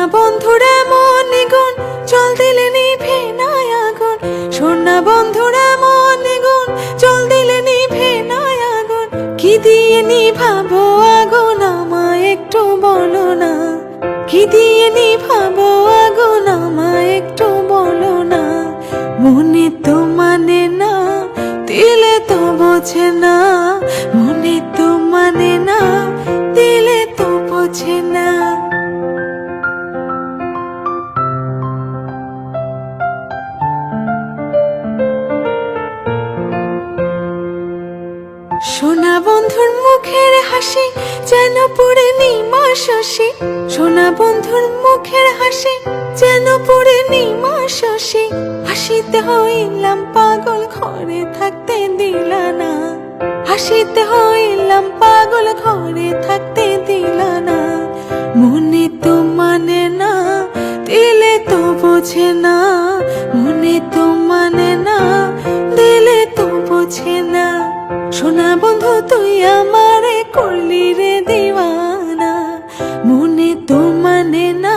সোনা বন্ধুরা মন গুণ জল দিলে নিভে না আগুন সোনা বন্ধুরা মন গুণ জল দিলে নিভে না আগুন কি দিয়ে নিভাবো আগুন আমায় একটু বলো না। কি দিয়ে নিভাবো আগুন আমায় একটু বলো না। মনে তো মানে না, দিলে তো বোঝে না। মনে তো মানে না সোনা বন্ধুর মুখের হাসি যেন পড়ে নিমা শশী সোনা বন্ধুর মুখের হাসি যেন পড়ে নিমা শশী হাসিতে হইলাম পাগল, ঘরে থাকতে দিল না। হাসিতে হইলাম পাগল, ঘরে থাকতে দিল না। মনে তো মানে না, দিলে তো বোঝে না। না বন্ধু তুই আমারে করলি রে দিওয়ানা। মনে তো মানে না